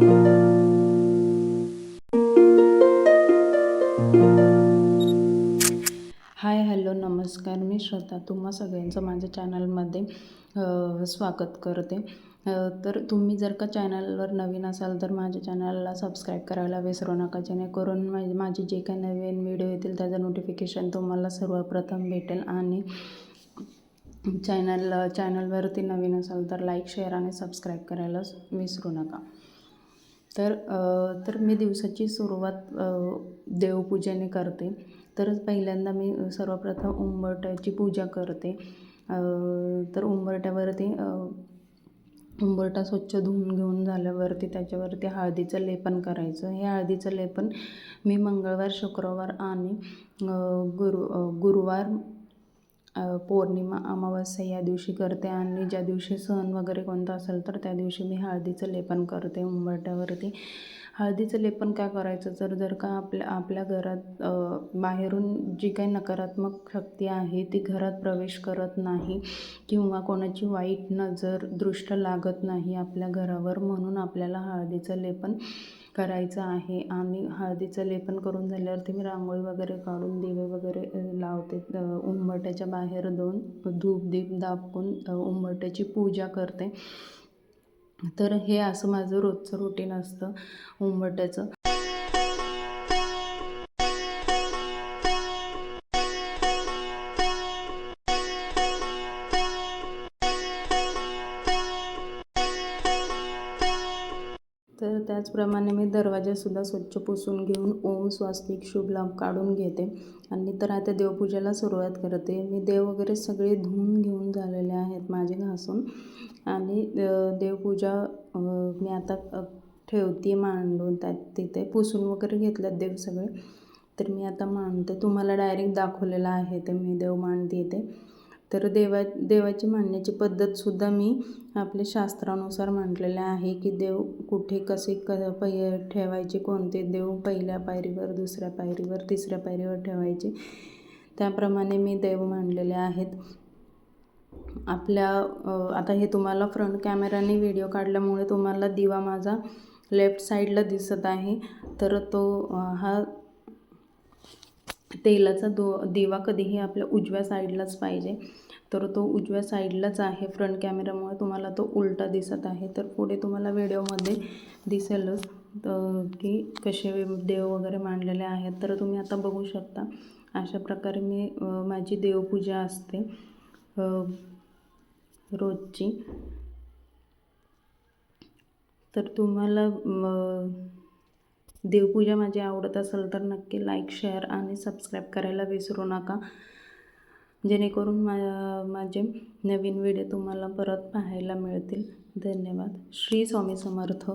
Hi hello नमस्कार. मी श्रद्धा. तुम्हा सगळ्यांचं माझ्या चॅनलमध्ये स्वागत करते. तर तुम्ही जर का चॅनलवर नवीन असाल तर माझ्या चॅनलला सबस्क्राईब करायला विसरू नका. जेणेकरून माझे माझे जे काही नवीन व्हिडिओ येतील त्याचं नोटिफिकेशन तुम्हाला सर्वप्रथम भेटेल. आणि चॅनल चॅनलवरती नवीन असाल तर लाईक शेअर आणि सबस्क्राईब करायला विसरू नका. तर तर मी दिवसाची सुरुवात देवपूजेने करते. तर पहिल्यांदा मी सर्वप्रथम उंबरट्याची पूजा करते. तर उंबरट्यावरती उंबरठा उंबरटा स्वच्छ धुवून घेऊन झाल्यावरती त्याच्यावरती हळदीचं लेपन करायचं. हे हळदीचं लेपन मी मंगळवार शुक्रवार आणि गुरु गुरुवार पौर्णिमा अमावस्या या दिवशी करते आणि ज्या दिवशी सण वगैरे कोणता असेल तर त्या दिवशी मी हळदीचं लेपन करते उंबरट्यावरती हळदीचं लेपन काय करायचं? तर जर का आपल्या आपल्या घरात बाहेरून जी काही नकारात्मक शक्ती आहे ती घरात प्रवेश करत नाही किंवा कोणाची वाईट नजर दृष्ट लागत नाही आपल्या घरावर म्हणून आपल्याला हळदीचं लेपन करायचं आहे. आणि हळदीचं लेपन करून झाल्यावरती मी रांगोळी वगैरे काढून दिवे वगैरे लावते. उंबरठ्याच्या बाहेर दोन धूप दीप दाखवून उंबरठ्याची पूजा करते. तर हे असं माझं रोजचं रुटीन असतं उंबरठ्याचं. त्याचप्रमाणे मी दरवाजासुद्धा स्वच्छ पुसून घेऊन ओम स्वास्तिक शुभ लाभ काढून घेते. आणि तर आता देवपूजेला सुरुवात करते. मी देव वगैरे सगळे धुवून घेऊन झालेले आहेत माझे घासून आणि देवपूजा मी आता ठेवते मांडून त्यात तिथे पुसून वगैरे घेतल्यात देव सगळे. तर मी आता मांडते. तुम्हाला डायरेक्ट दाखवलेलं आहे ते मी देव मांडते ते तर देवा देवाची मांडण्याची पद्धतसुद्धा मी आपल्या शास्त्रानुसार मांडलेलं आहे की देव कुठे कसे क पै ठेवायचे कोणते देव पहिल्या पायरीवर दुसऱ्या पायरीवर तिसऱ्या पायरीवर ठेवायचे. त्याप्रमाणे मी देव मांडलेले आहेत. आपल्या आता हे तुम्हाला फ्रंट कॅमेराने व्हिडिओ काढल्यामुळे तुम्हाला दिवा माझा लेफ्ट साईडला दिसत आहे. तर तो हा तेलाचा दो दिवा कधीही आपल्या उजव्या साईडलाच पाहिजे. तर तो उजव्या साईडलाच आहे फ्रंट कॅमेरामुळे तुम्हाला तो उलटा दिसत आहे. तर पुढे तुम्हाला व्हिडिओमध्ये दिसेलच तर की कसे देव वगैरे मांडलेले आहेत. तर तुम्ही आता बघू शकता अशा प्रकारे मी माझी देवपूजा असते रोजची. तर तुम्हाला देवपूजा माझी आवडत असेल तर नक्की लाईक शेअर आणि सबस्क्राईब करायला विसरू नका. जेणेकरून मा माझे नवीन व्हिडिओ तुम्हाला परत पाहायला मिळतील. धन्यवाद. श्री स्वामी समर्थ.